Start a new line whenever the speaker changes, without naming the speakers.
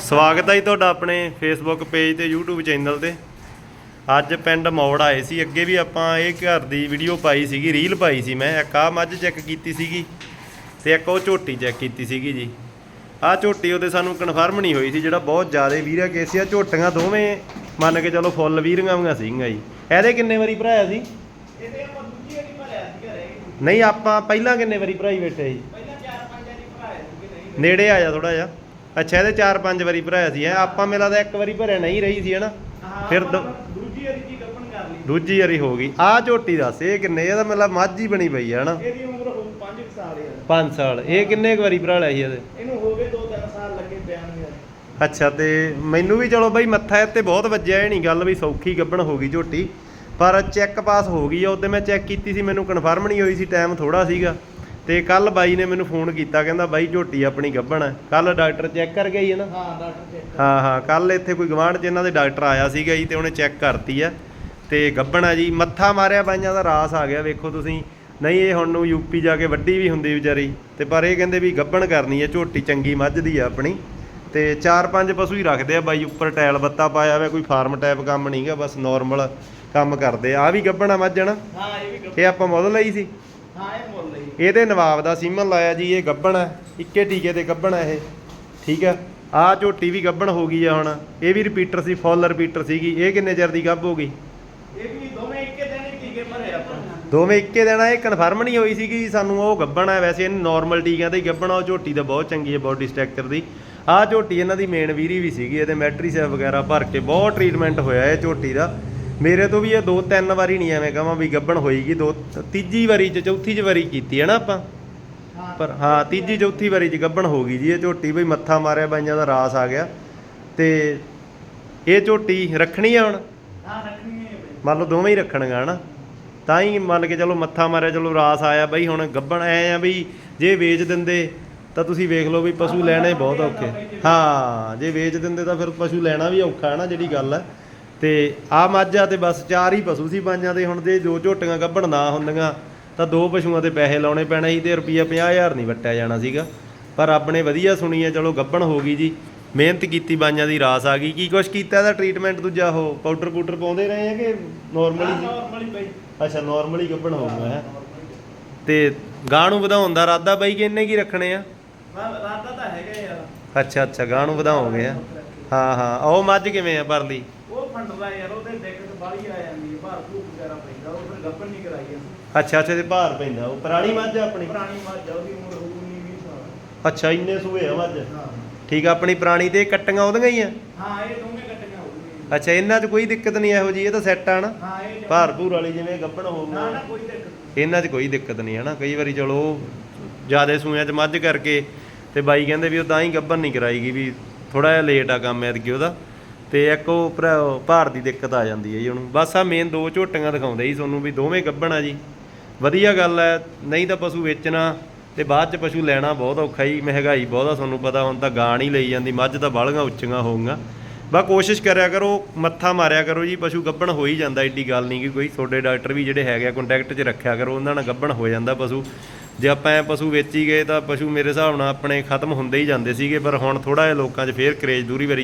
ਸਵਾਗਤ ਹੈ ਜੀ ਤੁਹਾਡਾ ਆਪਣੇ ਫੇਸਬੁੱਕ ਪੇਜ ਤੇ YouTube ਚੈਨਲ ਤੇ। ਅੱਜ ਪਿੰਡ ਮੌੜ ਆਏ ਸੀ ਅੱਗੇ ਵੀ ਆਪਾਂ ਇਹ ਘਰ ਦੀ ਵੀਡੀਓ ਪਾਈ ਸੀਗੀ ਰੀਲ ਪਾਈ ਸੀ ਮੈਂ ਇੱਕ ਆਹ ਮੱਝ ਚੈੱਕ ਕੀਤੀ ਸੀਗੀ ਤੇ ਇੱਕ ਉਹ ਝੋਟੀ ਚੈੱਕ ਕੀਤੀ ਸੀਗੀ ਜੀ। ਆਹ ਝੋਟੀ ਉਹਦੇ ਸਾਨੂੰ ਕਨਫਰਮ ਨਹੀਂ ਹੋਈ ਸੀ ਜਿਹੜਾ ਬਹੁਤ ਜ਼ਿਆਦਾ ਵੀਰਾ ਕੇਸ ਆ ਝੋਟੀਆਂ ਦੋਵੇਂ ਮੰਨ ਕੇ ਚਲੋ ਫੁੱਲ ਵੀਰੀਆਂ ਵੀਆਂ ਸੀਗੀਆਂ ਜੀ। ਇਹਦੇ ਕਿੰਨੇ ਵਾਰੀ ਭਰਾਇਆ ਸੀ?
ਇਹਦੇ ਆਪਾਂ ਦੂਜੀ ਵਾਰੀ
ਨਹੀਂ ਆਪਾਂ ਪਹਿਲਾਂ ਕਿੰਨੇ ਵਾਰੀ ਭਰਾਈ ਬੈਠੇ ਸੀ?
ਪਹਿਲਾਂ ਚਾਰ ਪੰਜ ਵਾਰੀ ਭਰਾਇਆ ਨਹੀਂ।
ਨੇੜੇ ਆ ਜਾ ਥੋੜਾ ਜਿਹਾ। ਅੱਛਾ ਇਹਦੇ 4-5 ਵਾਰੀ ਭਰਾਇਆ ਸੀ ਐ ਆਪਾਂ ਮੇਲਾ ਦਾ ਇੱਕ ਵਾਰੀ ਭਰਿਆ ਨਹੀਂ ਰਹੀ ਸੀ ਹਨਾ?
ਹਾਂ,
ਫਿਰ ਦ-
ਦੂਜੀ ਵਾਰੀ ਜੀ ਗੱਪਣ ਕਰ ਲਈ।
ਦੂਜੀ ਵਾਰੀ ਹੋ ਗਈ। ਆਹ ਝੋਟੀ ਦੱਸ ਇਹ ਕਿੰਨੇ ਇਹਦਾ ਮਤਲਬ ਮੱਝ ਹੀ ਬਣੀ ਪਈ ਆ ਹਨਾ?
ਇਹਦੀ ਉਮਰ ਹੋਊ 5 ਸਾਲ ਯਾਰ
5 ਸਾਲ ਇਹ ਕਿੰਨੇ ਕੁ ਵਾਰੀ ਭਰਾ ਲਿਆ ਸੀ ਇਹਦੇ?
ਇਹਨੂੰ ਹੋ ਗਏ 2-3 ਸਾਲ ਲੱਗੇ ਬਿਆਨ ਯਾਰ
ਅੱਛਾ ਤੇ ਮੈਨੂੰ ਵੀ ਚਲੋ ਬਈ ਮੱਥਾ ਇੱਥੇ ਬਹੁਤ ਵੱਜਿਆ ਇਹ ਨਹੀਂ ਗੱਲ ਵੀ ਸੌਖੀ ਗੱਬਣ ਹੋ ਗਈ ਝੋਟੀ। ਪਰ ਚੈੱਕ ਪਾਸ ਹੋ ਗਈ ਆ ਉਹਦੇ ਮੈਂ ਚੈੱਕ ਕੀਤੀ ਸੀ ਮੈਨੂੰ ਕਨਫਰਮ ਨਹੀਂ ਹੋਈ ਸੀ ਟਾਈਮ ਥੋੜਾ ਸੀਗਾ। ਤੇ ਕੱਲ ਬਾਈ ਨੇ ਮੈਨੂੰ ਫੋਨ ਕੀਤਾ ਕਹਿੰਦਾ ਬਾਈ ਝੋਟੀ ਆਪਣੀ ਗੱਬਣ ਹੈ ਕੱਲ ਡਾਕਟਰ ਚੈੱਕ ਕਰ ਗਈ ਹੈ ਨਾ।
ਹਾਂ ਡਾਕਟਰ ਚੈੱਕ
ਹਾਂ ਹਾਂ ਕੱਲ ਇੱਥੇ ਕੋਈ ਗਵਾਂਢ ਚ ਇਹਨਾਂ ਦੇ ਡਾਕਟਰ ਆਇਆ ਸੀਗਾ ਜੀ ਤੇ ਉਹਨੇ ਚੈੱਕ ਕਰਤੀ ਆ। ਤੇ ਗੱਬਣ ਆ ਜੀ ਮੱਥਾ ਮਾਰਿਆ ਬਾਈਆਂ ਦਾ ਰਾਸ ਆ ਗਿਆ ਵੇਖੋ ਤੁਸੀਂ। ਨਹੀਂ ਇਹ ਹੁਣ ਨੂੰ ਯੂਪੀ ਜਾ ਕੇ ਵੱਡੀ ਵੀ ਹੁੰਦੀ ਵਿਚਾਰੀ। ਤੇ ਪਰ ਇਹ ਕਹਿੰਦੇ ਵੀ ਗੱਬਣ ਕਰਨੀ ਹੈ ਝੋਟੀ ਚੰਗੀ ਮੱਝ ਦੀ ਆ ਆਪਣੀ। ਤੇ ਚਾਰ ਪੰਜ ਪਸ਼ੂ ਹੀ ਰੱਖਦੇ ਆ ਬਾਈ ਉੱਪਰ ਟਾਇਲ ਬੱਤਾ ਪਾਇਆ ਹੋਇਆ ਕੋਈ ਫਾਰਮ ਟਾਈਪ ਕੰਮ ਨਹੀਂਗਾ ਬਸ ਨਾਰਮਲ ਕੰਮ ਕਰਦੇ ਆ। ਆ ਵੀ ਗੱਬਣ ਆ ਮੱਝ ਨਾ
ਹਾਂ ਇਹ ਵੀ
ਇਹ ਆਪਾਂ ਮੁੱਲ ਲਈ ਸੀ।
ਹਾਂ ਇਹ ਮੁੱਲ ਲਈ
ਇਹਦੇ ਨਵਾਬ ਦਾ ਸੀਮਨ ਲਾਇਆ ਜੀ ਇਹ ਗੱਬਣ ਹੈ ਇੱਕੇ ਟੀਕੇ ਤੇ ਗੱਬਣ ਹੈ ਇਹ ਠੀਕ ਆ ਆ ਝੋਟੀ ਵੀ ਗੱਬਣ ਹੋ ਗਈ ਆ ਹੁਣ ਇਹ ਵੀ ਰਿਪੀਟਰ ਸੀ ਫੁੱਲ ਰਿਪੀਟਰ ਸੀਗੀ ਇਹ ਕਿੰਨੇ ਚਿਰ ਦੀ ਗੱਭ ਹੋ ਗਈ?
ਇਹ ਵੀ ਦੋਵੇਂ ਇੱਕੇ ਦਿਨ ਹੀ ਟੀਕੇ ਭਰੇ ਆਪਾਂ।
ਦੋਵੇਂ ਇੱਕੇ ਦਿਨ ਆ ਇਹ ਕਨਫਰਮ ਨਹੀਂ ਹੋਈ ਸੀਗੀ ਸਾਨੂੰ ਉਹ ਗੱਬਣ ਹੈ ਵੈਸੇ ਇਹਨੂੰ ਨਾਰਮਲ ਟੀਕਿਆਂ ਤੇ ਹੀ ਗੱਬਣ ਆ ਉਹ ਝੋਟੀ ਦਾ ਬਹੁਤ ਚੰਗੀ ਹੈ ਬੋਡੀ ਸਟਰਕਚਰ ਦੀ। ਆਹ ਝੋਟੀ ਇਹਨਾਂ ਦੀ ਮੇਨ ਵੀਰੀ ਵੀ ਸੀਗੀ ਇਹਦੇ ਮੈਟਰੀਸੈਪ ਵਗੈਰਾ ਭਰ ਕੇ ਬਹੁਤ ਟ੍ਰੀਟਮੈਂਟ ਹੋਇਆ ਇਹ ਝੋਟੀ ਦਾ। ਮੇਰੇ ਤੋਂ ਵੀ ਇਹ ਦੋ ਤਿੰਨ ਵਾਰੀ ਨਹੀਂ ਐਵੇਂ ਕਹਾਂ ਵੀ ਗੱਬਣ ਹੋਈਗੀ ਦੋ ਤੀਜੀ ਵਾਰੀ ਚ ਚੌਥੀ ਚ ਵਾਰੀ ਕੀਤੀ ਹੈ ਨਾ ਆਪਾਂ? ਪਰ ਹਾਂ ਤੀਜੀ ਚੌਥੀ ਵਾਰੀ ਚ ਗੱਬਣ ਹੋ ਗਈ ਜੀ ਇਹ ਝੋਟੀ ਬਈ ਮੱਥਾ ਮਾਰਿਆ ਬਾਈਆਂ ਦਾ ਰਾਸ ਆ ਗਿਆ। ਤੇ ਇਹ ਝੋਟੀ ਰੱਖਣੀ ਆ ਹੁਣ?
ਹਾਂ ਰੱਖਣੀ ਹੈ
ਮੰਨ ਲਓ ਦੋਵੇਂ ਹੀ ਰੱਖਣਗਾ ਹਨਾ? ਤਾਂ ਹੀ ਮੰਨ ਕੇ ਚਲੋ ਮੱਥਾ ਮਾਰਿਆ ਚਲੋ ਰਾਸ ਆਇਆ ਬਈ ਹੁਣ ਗੱਬਣ ਐ ਆ ਬਈ ਜੇ ਵੇਚ ਦਿੰਦੇ ਤਾਂ ਤੁਸੀਂ ਵੇਖ ਲਓ ਵੀ ਪਸ਼ੂ ਲੈਣੇ ਬਹੁਤ ਔਖੇ। ਹਾਂ ਜੇ ਵੇਚ ਦਿੰਦੇ ਤਾਂ ਫਿਰ ਪਸ਼ੂ ਲੈਣਾ ਵੀ ਔਖਾ ਹੈ ਨਾ ਜਿਹੜੀ ਗੱਲ ਹੈ। ਤੇ ਆ ਮੱਝਾਂ ਤੇ ਬਸ ਚਾਰ ਹੀ ਪਸ਼ੂ ਸੀ ਬਾਈਆਂ ਦੇ ਹੁਣ ਜੇ ਦੋ ਝੋਟੀਆਂ ਗੱਬਣ ਨਾ ਹੁੰਦੀਆਂ ਤਾਂ ਦੋ ਪਸ਼ੂਆਂ ਤੇ ਪੈਸੇ ਲਾਉਣੇ ਪੈਣੇ ਸੀ ਤੇ ਰੁਪਈਆ 50000 ਨਹੀਂ ਵੱਟਿਆ ਜਾਣਾ ਸੀਗਾ। ਪਰ ਨੇ ਵਧੀਆ ਸੁਣੀ ਹੈ ਚਲੋ ਗੱਬਣ ਹੋ ਗਈ ਜੀ। ਮਿਹਨਤ ਕੀਤੀ ਬਾਈਆਂ ਦੀ ਰਾਸ ਆ ਗਈ। ਕੀ ਕੁਛ ਕੀਤਾ ਇਹਦਾ ਟ੍ਰੀਟਮੈਂਟ ਦੂਜਾ ਉਹ? ਪਾਊਡਰ ਪੂਡਰ ਪਾਉਂਦੇ ਰਹੇ ਆ ਕਿ ਨਾਰਮਲੀ
ਨਾਰਮਲੀ ਬਈ।
ਅੱਛਾ ਨਾਰਮਲੀ ਗੱਬਣ ਹੋਊਗਾ ਹੈ। ਤੇ ਗਾਂ ਨੂੰ ਵਧਾਉਣ ਦਾ ਇਰਾਦਾ ਬਾਈ ਕਿ ਇੰਨੇ ਕੀ ਰੱਖਣੇ ਆ?
ਹਾਂ ਰਾਤਾ ਤਾਂ ਹੈਗਾ ਯਾਰ।
ਅੱਛਾ ਅੱਛਾ ਗਾਂ ਨੂੰ ਵਧਾਓਗੇ ਆ ਹਾਂ ਹਾਂ। ਉਹ ਮੱਝ ਕਿਵੇਂ ਆ ਪਰਲੀ?
ਉਹ ਫੰਡਦਾ ਯਾਰ ਉਹਦੇ ਦਿੱਕਤ ਬਾਹਲੀ ਆ ਜਾਂਦੀ ਹੈ ਭਾਰ ਭੂਖ ਵਗੈਰਾ ਪੈਂਦਾ ਉਹ ਫਿਰ ਗੱਪਣ ਨਹੀਂ ਕਰਾਈ ਜਾਂਦੀ।
ਅੱਛਾ ਅੱਛਾ ਤੇ ਭਾਰ ਪੈਂਦਾ ਉਹ ਪੁਰਾਣੀ ਮੱਝ ਆ ਆਪਣੀ?
ਪੁਰਾਣੀ ਮੱਝ ਆ ਉਹਦੀ ਉਮਰ ਹੋਊ 19 20 ਸਾਲ।
ਅੱਛਾ ਇੰਨੇ ਸੂਏ ਆ ਮੱਝ?
ਹਾਂ।
ਠੀਕ ਆ ਆਪਣੀ ਪੁਰਾਣੀ ਤੇ ਇਹ ਕੱਟੀਆਂ ਉਹਦੀਆਂ ਹੀ ਆ?
ਹਾਂ ਇਹ ਦੋਵੇਂ ਕੱਟੀਆਂ ਹੋਊਗੀਆਂ
ਅੱਛਾ ਇਹਨਾਂ 'ਚ ਕੋਈ ਦਿੱਕਤ ਨਹੀਂ ਇਹੋ ਜੀ ਇਹ ਤਾਂ ਸੈੱਟ ਆ ਨਾ?
ਹਾਂ ਇਹ
ਭਾਰ ਭੂਰ ਵਾਲੀ ਜਿਵੇਂ ਗੱਬਣ
ਨਾ
ਹੋਊਗਾ।
ਨਾ ਕੋਈ ਦਿੱਕਤ
ਇਹਨਾਂ 'ਚ ਕੋਈ ਦਿੱਕਤ ਨਹੀਂ ਹੈ ਨਾ ਕਈ ਵਾਰੀ ਚਲੋ ਜਿਆਦੇ ਸੂਆਂ 'ਚ ਮੱਝ ਕਰਕੇ ਤੇ ਬਾਈ ਕਹਿੰਦੇ ਵੀ ਉਹ ਤਾਂ ਹੀ ਗੱਬਨ ਨਹੀਂ ਕਰਾਈਗੀ ਵੀ ਥੋੜਾ ਜਿਹਾ ਲੇਟ ਆ ਕੰਮ ਐਤਕੀ ਉਹਦਾ। ਤੇ ਇੱਕ ਉਹ ਭਰਾ- ਭਾਰ ਦੀ ਦਿੱਕਤ ਆ ਜਾਂਦੀ ਹੈ ਜੀ ਉਹਨੂੰ। ਬਸ ਆ ਮੇਨ ਦੋ ਝੋਟੀਆਂ ਦਿਖਾਉਂਦੇ ਜੀ ਤੁਹਾਨੂੰ ਵੀ ਦੋਵੇਂ ਗੱਭਣ ਆ ਜੀ। ਵਧੀਆ ਗੱਲ ਹੈ, ਨਹੀਂ ਤਾਂ ਪਸ਼ੂ ਵੇਚਣਾ ਤੇ ਬਾਅਦ 'ਚ ਪਸ਼ੂ ਲੈਣਾ ਬਹੁਤ ਔਖਾ ਜੀ, ਮਹਿੰਗਾਈ ਬਹੁਤ ਆ, ਤੁਹਾਨੂੰ ਪਤਾ ਹੁਣ ਤਾਂ ਗਾਂ ਹੀ ਲਈ ਜਾਂਦੀ, ਮੱਝ ਤਾਂ ਬਾਹਲੀਆਂ ਉੱਚੀਆਂ ਹੋਊਗੀਆਂ। ਬਾ ਕੋਸ਼ਿਸ਼ ਕਰਿਆ ਕਰੋ, ਮੱਥਾ ਮਾਰਿਆ ਕਰੋ ਜੀ, ਪਸ਼ੂ ਗੱਭਣ ਹੋ ਹੀ ਜਾਂਦਾ ਐਡੀ ਗੱਲ ਨਹੀਂ ਕਿ ਕੋਈ ਤੁਹਾਡੇ ਡਾਕਟਰ ਵੀ ਜਿਹੜੇ ਹੈਗੇ ਆ ਕੰਟੈਕਟ 'ਚ ਰੱਖਿਆ ਕਰੋ, ਉਹਨਾਂ ਨਾਲ ਗੱਭਣ ਹੋ ਜਾਂਦਾ ਪਸ਼ੂ। ਜੇ ਆਪਾਂ ਐਂ ਪਸ਼ੂ ਵੇਚੀ ਗਏ ਤਾਂ ਪਸ਼ੂ ਮੇਰੇ ਹਿਸਾਬ ਨਾਲ ਆਪਣੇ ਖਤਮ ਹੁੰਦੇ ਹੀ ਜਾਂਦੇ ਸੀਗੇ, ਪਰ ਹੁਣ ਥੋੜਾ ਜਿਹਾ ਲੋਕਾਂ 'ਚ ਫੇਰ ਕਰੇਜ ਦੂਰੀ ਵਾਰੀ